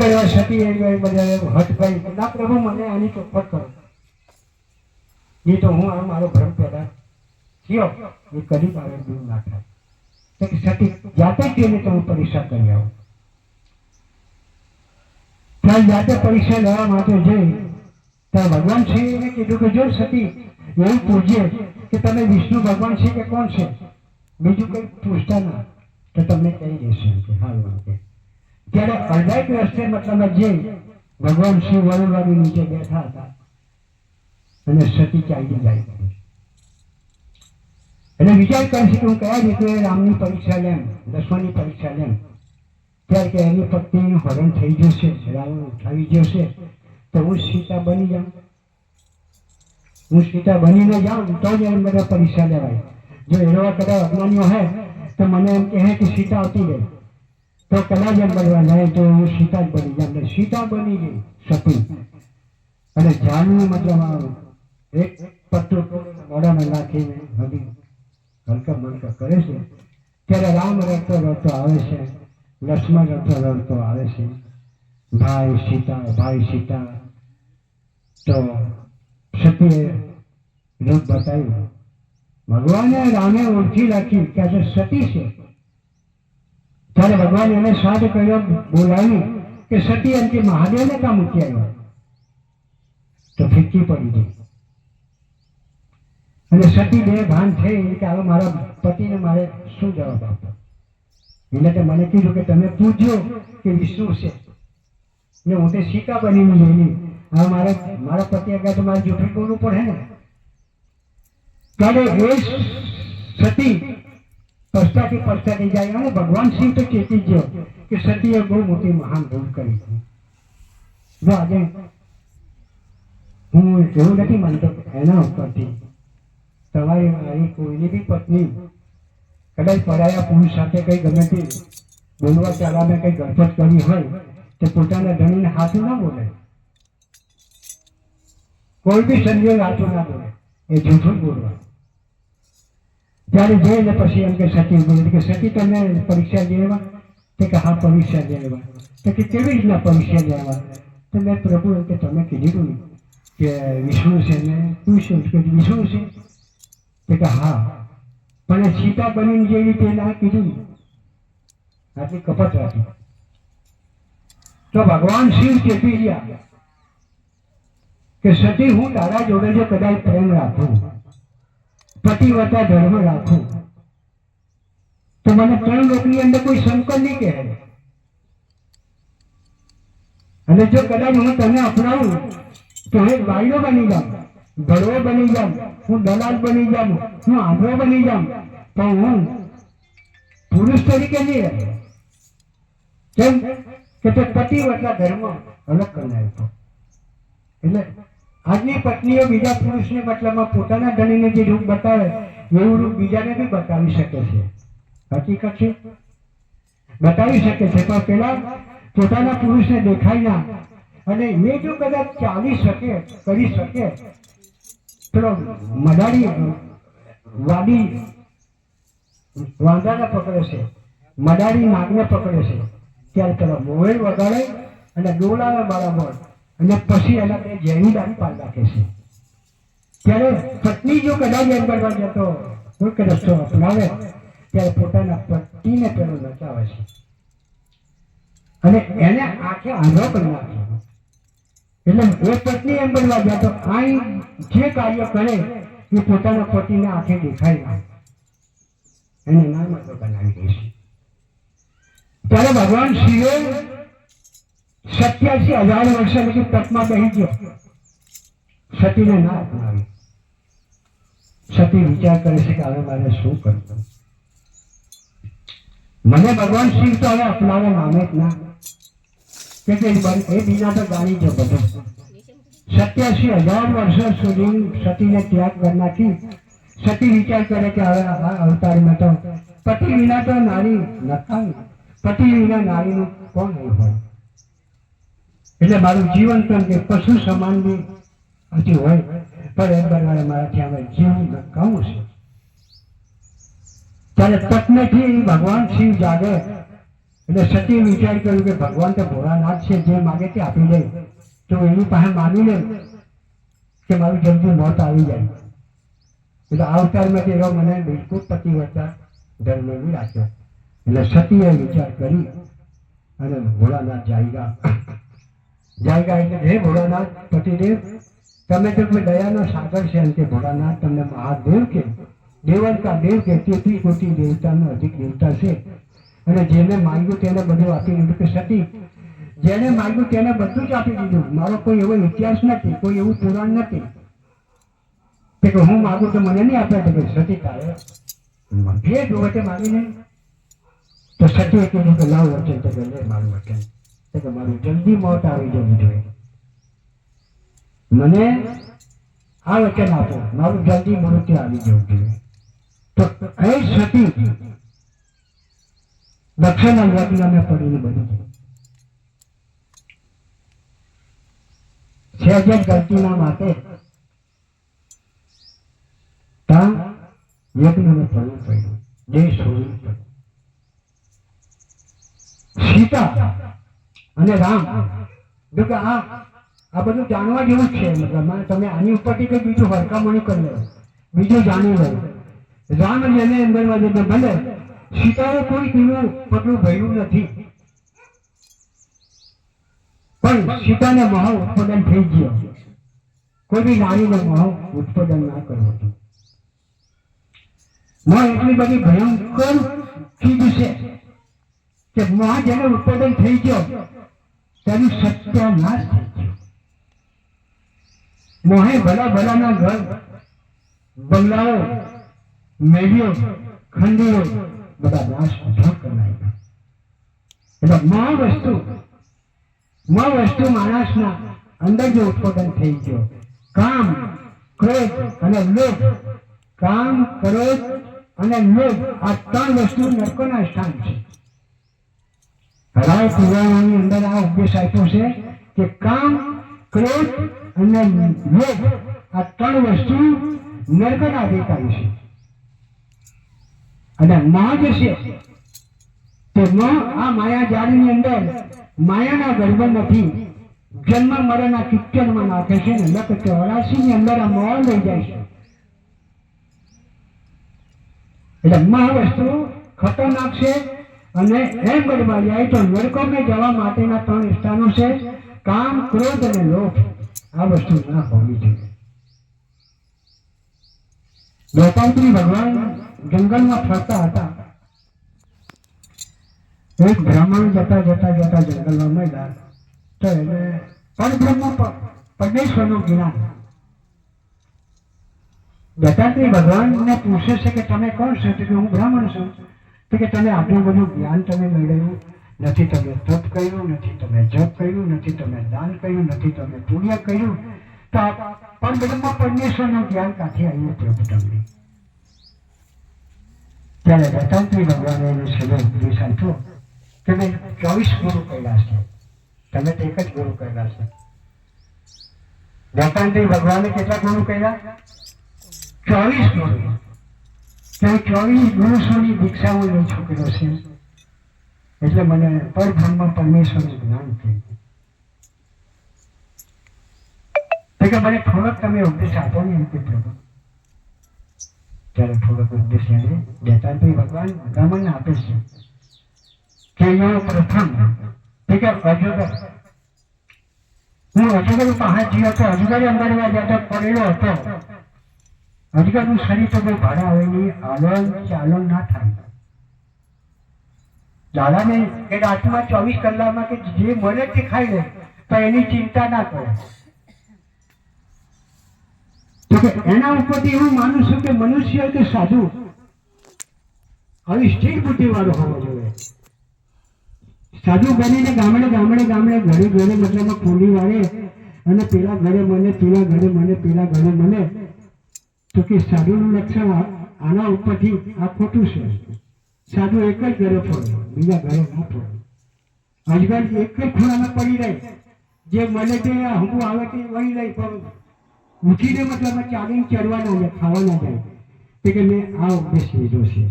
બધા સતી એવી મર્યાદા બધા હટ ભાઈ. ના પ્રભુ મને આની ચોખવટ કરો. એ તો હું આ મારો ભ્રમ પેદા થયો. એ કદી મારે દૂર ના થાય. તો કે જાતે જઈને તો હું પરીક્ષા કરી આવું. ત્યાં જાતે પરીક્ષા લેવા માટે જઈ, ત્યાં ભગવાન છે એને કીધું કે જો સતી એવું પૂછીએ કે તમે વિષ્ણુ ભગવાન છે કે કોણ છે? બીજું કંઈ પૂછતા ના. તો તમને કહી દેશે કે હા એમ કે. ત્યારે અડધા વર્ષે મતલબ જે ભગવાન શિવ વરુણવાડી નીચે બેઠા હતા. અને સતી ચાલી જાય એટલે વિચાર કરશે કે હું કયા રીતે રામની પરીક્ષા લેમ, દસમાની પરીક્ષા લેમ? ત્યારે કે એની પત્નીનું હરણ થઈ જશે, રાવણ ઉઠાવી જશે, તો હું સીતા બની જાઉં. હું સીતા બનીને જાઉં, તો જ એમ બધા પરીક્ષા લેવાય. જો એવા કદાચ અજ્ઞાનીઓ હે તો મને એમ કહે કે સીતા આવતી ગઈ તો કલાજન બનવા નહીં તો હું સીતા જ બની જાય. સીતા બની ગઈ સતી. અને જાનવી મતલબ આ એક પત્ર મોઢામાં નાખીને હજી હલકા મલકા કરે છે. ત્યારે રામ રડતો રડતો આવે છે. લક્ષ્મણ રડતો રડતો આવે છે. ભાઈ સીતા ભાઈ સીતા. તો સતીએ રૂપ બતાવ્યું. ભગવાને રામે ઓળખી રાખ્યું કે સતી છે. ત્યારે ભગવાન એને સાથ કર્યો બોલાવી કે સતી એમ મહાદેવને કામ મૂકી તો ફીકી પડી ગઈ. અને સતી બે ભાન થઈ કે હવે મારા પતિને મારે શું જવાબ આપવો? એટલે કે મને કીધું કે તમે પૂછ્યો કે વિષ્ણુ છે. ને હું તે સીતા બનીને જોઈ હવે મારે, મારા પતિ આગળ તો મારે જૂઠું બોલવું પડે ને? ત્યારે એ સતી પસ્તાથી પસ્તાથી જાય અને ભગવાન શિવ તો ચેતી જ ગયો કે સતીએ બહુ મોટી મહાન ભૂલ કરી હતી જો આજે હું એવું નથી માનતો કે એના ઉપરથી તમારી મારી કોઈની બી પત્ની કદાચ પરાયા પુરુષ સાથે કઈ ગમે તે બોલવા ચાલવામાં કઈ ગડબડ કરી હોય તો પોતાના ધણીને હાથું ના બોલે કોઈ બી સંજોગ હાથું ના બોલે એ જૂઠું જ બોલવાનું ત્યારે જોઈને પછી એમ કે સતી બોલે કે સતી તમે પરીક્ષા લેવા તે કે હા, પરીક્ષા લેવા તો કે કેવી રીતના પરીક્ષા લેવા તો મેં પ્રભુ એમ કે તમે કીધું કે વિષ્ણુ છે ને પૂછ્યું કે વિષ્ણુ છે. તે કે હા. પણ સીતા બનીને જેવી તે ના કીધું આટલી કપટ રાખી. તો ભગવાન શિવ ચેપી ગયા કે સતી હું તારા જોડે જો કદાચ પ્રેમ રાખું પતિવતા ધર્મ રાખું. તો મને ત્રણ લોકની અંદર કોઈ શંકર નહીં કહે. અને જો કદાચ હું તને અપનાવું, તો હું એક બની જાઉં, ભડવો બની જાઉં, હું દલાલ બની જાઉં, હું આંધળો બની જાઉં, પણ હું પુરુષ તરીકે નહીં રહે. કેમ? કે તે પતિવતા ધર્મ અલગ કરી એટલે આજની પત્નીઓ બીજા પુરુષને મતલબમાં પોતાના ધણીને જે રૂપ બતાવે, એવું રૂપ બીજાને બી બતાવી શકે છે. હકીકત છે? બતાવી શકે છે. પણ પેલા પોતાના પુરુષને દેખાય ના. અને એ જો કદાચ ચાલી શકે, કરી શકે તો મદારી વાડી વાંદાને પકડે છે મદારી નાગને પકડે છે, ત્યારે પેલા મોબાઈલ વગાડે અને ડોલાવે બરાબર અને પછી એના બે ઝેરી દારૂ પાલ રાખે છે. ત્યારે પત્ની જો કદાચ એમ કરવા જતો કોઈક રસ્તો અપનાવે, ત્યારે પોતાના પતિને પેલો નચાવે છે. અને એને આખે આંધળો કરી નાખે એટલે એ પત્ની એમ બનવા તો અહીં જે કાર્ય કરે, એ પોતાના પતિને આંખે દેખાય ના. એને નામ બનાવી દે ત્યારે ભગવાન શિવે સત્યાસી હજાર વર્ષ પછી તપમાં બેસી ગયો સતીને ના અપનાવી સતી વિચાર કરે છે કે હવે મારે શું કરવું મને ભગવાન શિવ તો હવે અપનાવે નામે જ ના કે કે એ બીજા તો જાણી જો બધું સત્યાસી હજાર વર્ષ સુધી સતીને ત્યાગ કરી નાખી સતી વિચાર કરે કે હવે આ અવતારમાં તો પતિ વિના તો નારી નકામી પતિ વિના નારીનું કોણ નહીં હોય એટલે મારું જીવન પણ કે પશુ સમાન બી હજી હોય. પણ એમ બનવાને મારાથી હવે જીવન નકામું છે. ત્યારે તકનેથી ભગવાન શિવ જાગે. એટલે સતીએ વિચાર કર્યો કે ભગવાન તો ભોળાનાથ છે, જે માગે તે આપી દે. તો એની પાસે માની લે કે મારું જલ્દી મોત આવી જાય. એટલે આ અવતારમાં કે એવા મને બિલકુલ પતિવ્રતા ધર્મ નહીં રાખ્યો. એટલે સતીએ વિચાર કરી અને ભોળાનાથ જાયગા જાયગા એટલે હે ભોળાનાથ પતિદેવ. તમે તો કોઈ દયાનો સાગર છે એમ કે ભોળાનાથ તમને મહાદેવ કે દેવન કા દેવ કે તેથી કોટી દેવતાનો અધિક દેવતા છે. અને જેને માંગ્યું તેને બધું આપી દીધું કે સતી. જેને માંગ્યું તેને બધું જ આપી દીધું. મારો કોઈ એવો ઇતિહાસ નથી કોઈ એવું પુરાણ નથી. કે હું માગું તો મને નહીં આપે કે સતી તારે. જે જોવે તે માગીને. તો સતી કીધું કે લાવ વચન તો લે મારું વચન. તો કે જલ્દી મોત આવી જવું જોઈએ. મને આ વચન આપો. મારું જલ્દી મૃત્યુ આવી જવું જોઈએ. તો કઈ સતી દક્ષિણા યજ્ઞને પડીને બની ગઈ? સહેજ જ ગલતીના માટે. ત્યાં યજ્ઞને પડવું પડ્યું. દેહ છોડવું પડ્યું સીતા અને રામ જો કે આ આ બધું જાણવા જેવું જ છે. મતલબ તમે આની ઉપરથી કંઈ બીજું હરકામણી કરી લો. બીજું જાણી લો. રામ અને એને અંદરમાં જતા ભલે, સીતાએ કોઈ પીવું પગલું ભર્યું નથી. પણ સીતાને મહા ઉત્પાદન થઈ ગયો. કોઈ બી નારીને મહા ઉત્પાદન ના કર્યો હતું. મહા એટલી બધી ભયંકર ચીજ છે કે મહા જેને ઉત્પાદન થઈ ગયો તેનું સત્યનાશ થઈ ગયો મોહે ભલા ભલાના ઘર, બંગલાઓ, મેળીઓ, ખંડીઓ બધા નાશ ઊભા કરી એટલે માં વસ્તુ માં વસ્તુ માણસના અંદર જે ઉત્પાદન થઈ ગયો. કામ, ક્રોધ અને લોભ. કામ, ક્રોધ અને લોભ આ ત્રણ વસ્તુ નરકોના સ્થાન છે. હરાય પુરાણોની અંદર આ ઉપદેશ આપ્યો છે કે કામ ક્રોધ અને લોભ આ ત્રણ વસ્તુ નરકના અધિકારી છે. અને માં જે છે તે માં આ માયા જાળની અંદર માયાના ગર્ભ નથી, જન્મ મરણના કિચનમાં નાખે છે ને લખ ચોરાસી ની અંદર આ મોલ લઈ જાય છે. એટલે મા વસ્તુ ખતરનાક છે અને એમ બનવા જાય તો નરકોમાં જવા માટેના ત્રણ સ્થાનો છે, કામ, ક્રોધ અને લોભ. આ વસ્તુ ના હોવી જોઈએ. દત્તાત્રેય ભગવાન જંગલમાં ફરતા હતા. એક બ્રાહ્મણ જતા જતા જતા જંગલમાં મળ્યા. તો એને પરબ્રહ્મ પ- પરમેશ્વરનું જ્ઞાન. દત્તાત્રેય ભગવાનને પૂછે છે કે તમે કોણ છો? તો કે હું બ્રાહ્મણ છું. તો કે તમે આટલું બધું જ્ઞાન તમે મેળવ્યું, નથી તમે તપ કર્યું, નથી તમે જપ કર્યું, નથી તમે દાન કર્યું, નથી તમે પુણ્ય કર્યું, તો આ પરબ્રહ્મ પરમેશ્વરનું જ્ઞાન કાથી આવ્યું પ્રભુ તમને? ત્યારે દત્તાત્રેય ભગવાને એનું સદો ઉપદેશ આપ્યો કે ચોવીસ ગુરુ કર્યા છે. તમે તો એક જ ગુરુ કર્યા છે. દત્તાત્રેય ભગવાને કેટલા ગુરુ કર્યા? ચોવીસ ગુરુ. ત્યાં ચોવીસ ગુરુસોની દીક્ષા હું ચૂકેલો છે. એટલે મને પરબ્રહ્મ પરમેશ્વરનું જ્ઞાન થયું. કે મને થોડોક તમે ઉપદેશ આપો ને એમ કે પ્રભુ. ત્યારે થોડોક ઉપદેશ લઈને દત્તાત્રેય ભગવાન ગમન આપે છે. કે અહીંયા પ્રથમ. કે અજોગર. હું અજોગર પાસે ગયો તો અજગર અંદરમાં જતો પડેલો હતો. અજગરનું શરીર તો કોઈ ભાડા હોય નહીં હલન આલોલ ના થાય. દાદાને એ રાતમાં ચોવીસ કલાકમાં કે જે મળે તે ખાઈ લે, તો એની ચિંતા ના કરે. એના ઉપરથી એવું માનું છું કે મનુષ્ય કે સાધુ આવી સ્થિર બુદ્ધિ વાળો હોવો જોઈએ. સાધુ બનીને ગામડે ગામડે ગામડે ઘરે ઘરે મતલબ ખોલી વાળે અને પેલા ઘરે મને, પેલા ઘરે મને, પેલા ઘરે મને કે સાધુનું લક્ષણ આ- આના ઉપરથી આ ખોટું છે. સાધુ એક જ ઘરે ફરે, બીજા ઘરે ના ફરે. અજગર એક જ ખૂણામાં પડી રહે. જે મળે તે હમું આવે તે વળી રહી, પણ ઉઠીને મતલબ ચાલીને ચડવા ના જાય ખાવા જાય. તે કે મેં આ ઉપદેશ લીધો છે.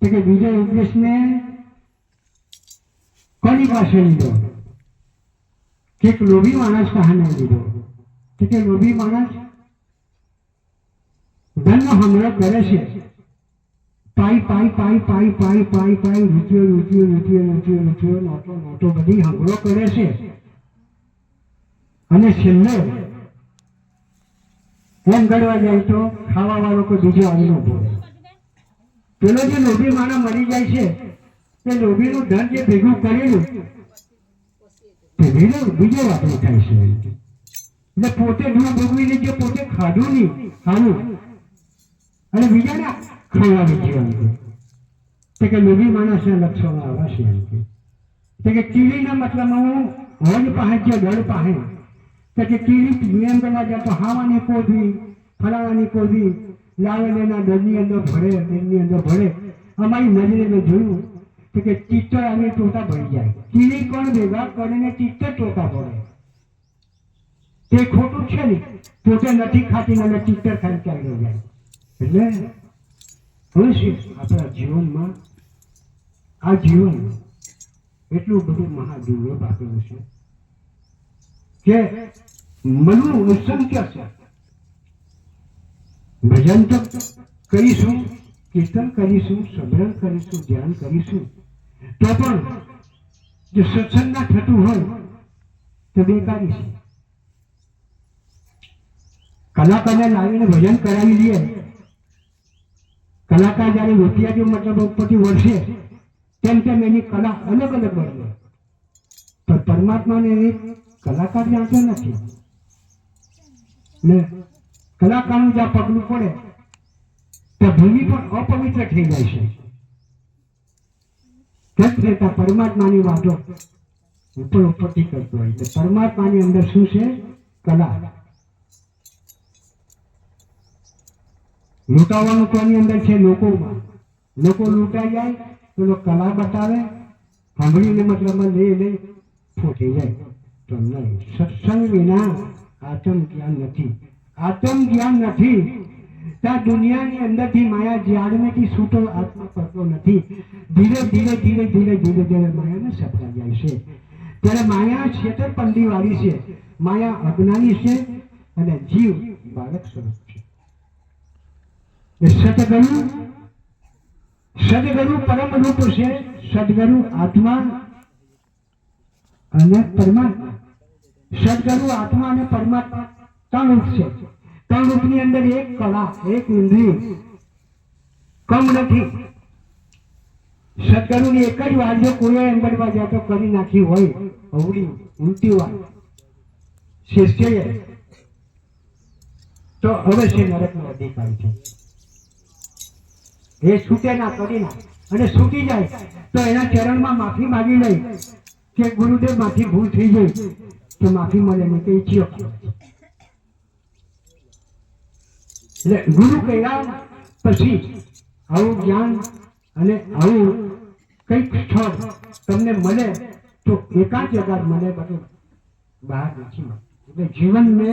તે કે બીજા ઉપદેશ મેં કોની પાસે લીધો? કે લોભી માણસ કહાને લીધો. કે લોભી માણસ ધનનો કરે છે. પાઈ પાઈ પાઈ પાઈ પાઈ પાઈ પાઈ રૂપિયો રૂપિયો રૂપિયો રૂપિયો રૂપિયો નોટો નોટો, બધી હમલો કરે છે. અને છેલ્લે, એમ ગણવા જાય તો ખાવા વાળો કોઈ બીજો આવીનો બોલે પેલો જે લોભી માણા મરી જાય છે, તે લોભીનું ધન જે ભેગું કરેલું તે બીજો બીજો વાપરો થાય છે. એટલે પોતે ધૂળ ભોગવીને જે પોતે ખાધું નહીં ખાવું અને બીજાને ખાવા છે. એમ કે તે કે લોભી માણસને લક્ષણો આવા છે એમ કે. તે કે કીડીના મતલબમાં હું હોજ પાસે ગળ દળ પાસે કે કીડી કરવા જાય તો હાવાની કોધી, ફલાવાની કોધી લાવે ને દળની અંદર ભરે તેની અંદર ભરે. અમારી નજરે મેં જોયું. કે ચિત્તર અને ટોટા ભરી જાય. કીડી કોણ ભેગા કરીને ચિત્તર ટોટા ભરે? તે ખોટું છે ને. પોતે નથી ખાતી મને ચિત્તર ખાલી ચાલ્યો જાય. એટલે હવે આપણા જીવનમાં આ જીવન એટલું બધું મહાદુર્લભ આપેલું છે કે મનનું અસંખ્ય છે? ભજન તો કરીશું, કીર્તન કરીશું સમરણ કરીશું, ધ્યાન કરીશું. તો પણ જો સત્સંગ ના થતું હોય, તો બેકારી છે. કલાકારને લાવીને ભજન કરાવી દઈએ. કલાકાર જ્યારે રૂપિયા જો મતલબ ઉપરથી વળશે, તેમ તેમ એની કલા અલગ અલગ બને પણ પરમાત્માને એ કલાકાર જાણતો નથી. ને કલાકારનું જ્યાં પગલું પડે ત્યાં ભૂમિ પણ અપવિત્ર થઈ જાય છે. તેમ રહેતા પરમાત્માની વાતો ઉપર ઉપરથી કરતો હોય પરમાત્માની અંદર શું છે? કલા. લૂંટાવાનું કોની અંદર છે લોકોમાં. લોકો લૂંટાઈ જાય, પેલો કલા બતાવે, સાંભળીને મતલબમાં લઈ લઈ ફૂટી જાય. તો નહીં, સત્સંગ વિના આત્મ જ્ઞાન નથી. આત્મ જ્ઞાન નથી ત્યાં દુનિયાની અંદરથી માયા જાળમેથી છૂટો આત્મા કરતો નથી. ધીરે ધીરે ધીરે ધીરે ધીરે ધીરે માયાને સપડા જાય છે. ત્યારે માયા છેતરપંડી વાળી છે. માયા અજ્ઞાની છે અને જીવ બાળક સ્વરૂપ સદગુરુ સદગુરુ પરમ રૂપ છે, સદગુરુ આત્મા અને પરમાત્મા. સદગુરુ આત્મા અને પરમાત્મા ત્રણ રૂપ છે. ત્રણ રૂપની અંદર એક કળા, એક ઇન્દ્રિય. કમ નથી. સદગુરુની એક જ વાર જો કોઈ અંગડવા જાય તો કરી નાખી હોય, અવળી, ઉલટી વાર શિષ્યએ તો અવશ્ય નરકનો અધિકારી છે. એ છૂટે ના કરી ના. અને છૂટી જાય તો એના ચરણમાં માફી માગી લઈ કે ગુરુદેવ માથી ભૂલ થઈ ગઈ તો માફી મળે ને કે ઈચ્છ્યો એટલે ગુરુ કહ્યા પછી આવું જ્ઞાન અને આવું કંઈક સ્થળ તમને મળે તો એકાદ જગા મળે બધું બહાર નથી. એટલે જીવનને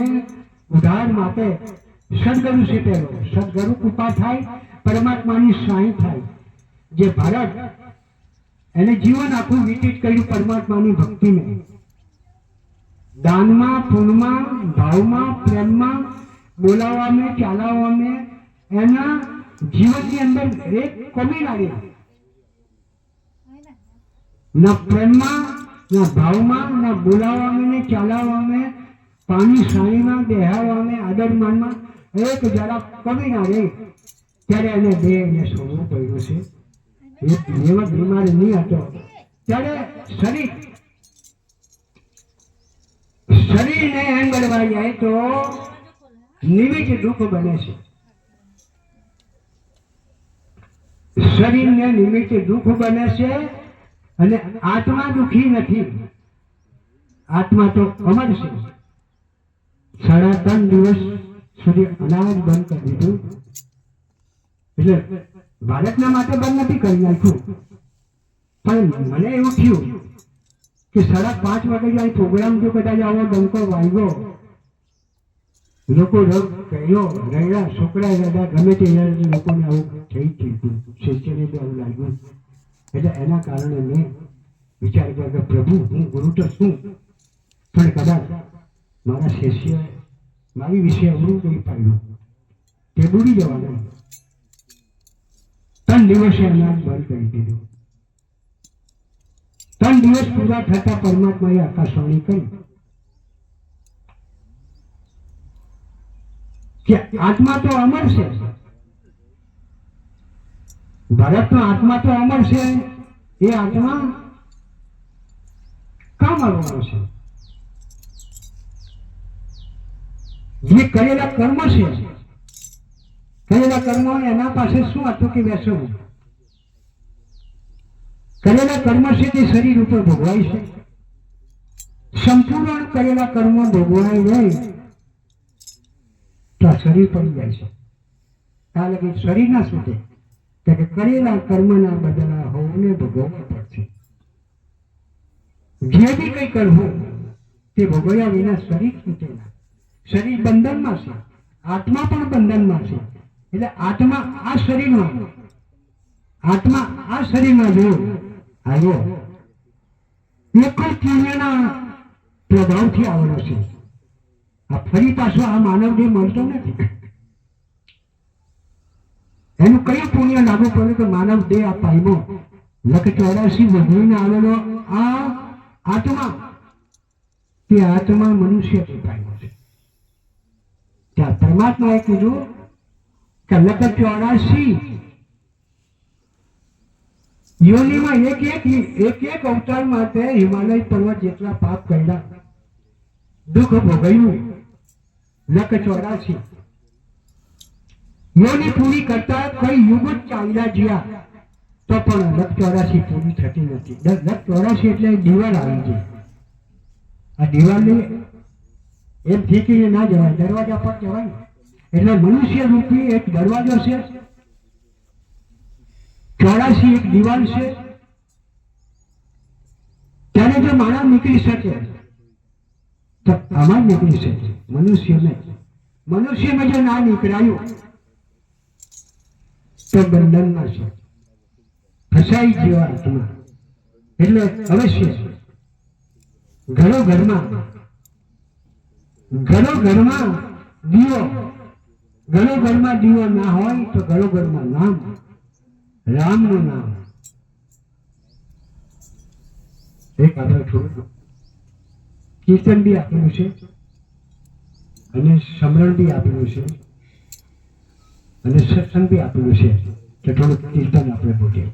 ઉધાર માટે સદગુરુ શીખેલો સદગુરુ કૃપા થાય પરમાત્માની સાઈ થાય. જે ભારત એને જીવન આખું વ્યતીત કર્યું પરમાત્માની ભક્તિને. દાનમાં પૂનમાં ભાવમાં, પ્રેમમાં, બોલાવવામાં, ચાલાવવામાં એના જીવનની અંદર એક કમી લાગે. ના પ્રેમમાં, ના ભાવમાં, ના બોલાવવામાં, ને ચાલાવવામાં, પાણી સાણીમાં બેહાડવામાં આદર માનમાં એક જરા કમી ના રહે ત્યારે એને એને છોડવું પડ્યું છે. દેવ બીમાર નહીં હતો. ત્યારે શરીર શરીરને એમ જાય તો નિમિત્ત દુઃખ બને છે. શરીરને નિમિત્ત દુઃખ બને છે અને આત્મા દુઃખી નથી. આત્મા તો અમર છે. સાડા ત્રણ દિવસ સુધી અનાજ બંધ કરી દીધું. એટલે ભારતના માટે બંધ નથી કરી નાખ્યું પણ મને એવું થયું કે સાડા પાંચ વાગે જો અહીં પ્રોગ્રામ જો કદાચ આવો ડંકો વાગ્યો. લોકો રગ કહ્યો રહ્યા છોકરા રહ્યા ગમે તે રહ્યા લોકોને આવું થઈ ગયું શિષ્યને બી આવું લાગ્યું. એટલે એના કારણે મેં વિચાર કર્યો કે પ્રભુ, હું ગુરુ તો છું. પણ કદાચ મારા શિષ્ય મારી વિશે અવરું નહીં પાડ્યું. તે ડૂબી જવાના ત્રણ દિવસે અનાજ બંધ કરી દીધું. ત્રણ દિવસ પૂરા થતા પરમાત્માએ આકાશવાણી કરી કે આત્મા તો અમર છે. ભારતનો આત્મા તો અમર છે. એ આત્મા કામ આવવાનો છે. જે કરેલા કર્મ છે. કરેલા કર્મો એના પાસે શું હતું કે બેસવું કરેલા કર્મ છે તે શરીર ઉપર ભોગવાય છે. સંપૂર્ણ કરેલા કર્મ ભોગવાય જાય તો આ શરીર પડી જાય છે. કારણ કે શરીર ના છૂટે કે કરેલા કર્મના બદલા હોવને ભોગવવા પડશે. જે બી કંઈ કરવું તે ભોગવ્યા વિના શરીર છૂટે શરીર બંધનમાં છે. આત્મા પણ બંધનમાં છે. એટલે આત્મા આ શરીરમાં આત્મા આ શરીરમાં જો આવ્યો એ પ્રભાવથી આવેલો છે. આ ફરી પાછો આ માનવ દેહ મળતો નથી. એનું કયું પુણ્ય લાગુ પડે કે માનવ દેહ આ પામ્યો લખ ચોરાશી વધીને આવેલો આ આત્મા. તે આત્મા મનુષ્ય પામ્યો છે. ત્યાં પરમાત્માએ કીધું કે લખ ચોરાશી યોનિમાં એક એક એક એક અવતાર માટે હિમાલય પર્વત જેટલા પાપ કર્યા દુઃખ ભોગવ્યું લખ ચોરાશી યોની પૂરી કરતા કઈ યુગ જ ચાલ્યા જ્યાં તો પણ લખ ચોરાશી પૂરી થતી નથી દ- લખ ચોરાશી એટલે દિવાલ આવી ગઈ। આ દિવાલને એમ ઠીકીને ના જવાય, દરવાજા પર જવાય એટલે મનુષ્ય રૂપી એક દરવાજો છે, ચોરાશી એક દિવાલ છે. ત્યારે જો માણસ નીકળી શકે, તો આમાં નીકળી શકે. મનુષ્યને મનુષ્યમાં જો ના નીકળાયું, તો બંધનમાં છે. ફસાઈ ગયો આત્મા. એટલે અવશ્ય ઘરો ઘરમાં ઘરો ઘરમાં દીવો ઘરો ઘરમાં દીવો ના હોય તો ઘરો ઘરમાં નામ રામનું નામ. એક આપણે થોડું કીર્તન બી આપેલું છે. અને સમરણ બી આપેલું છે. અને સત્સંગ બી આપેલું છે. કે થોડું કીર્તન આપણે બોલીએ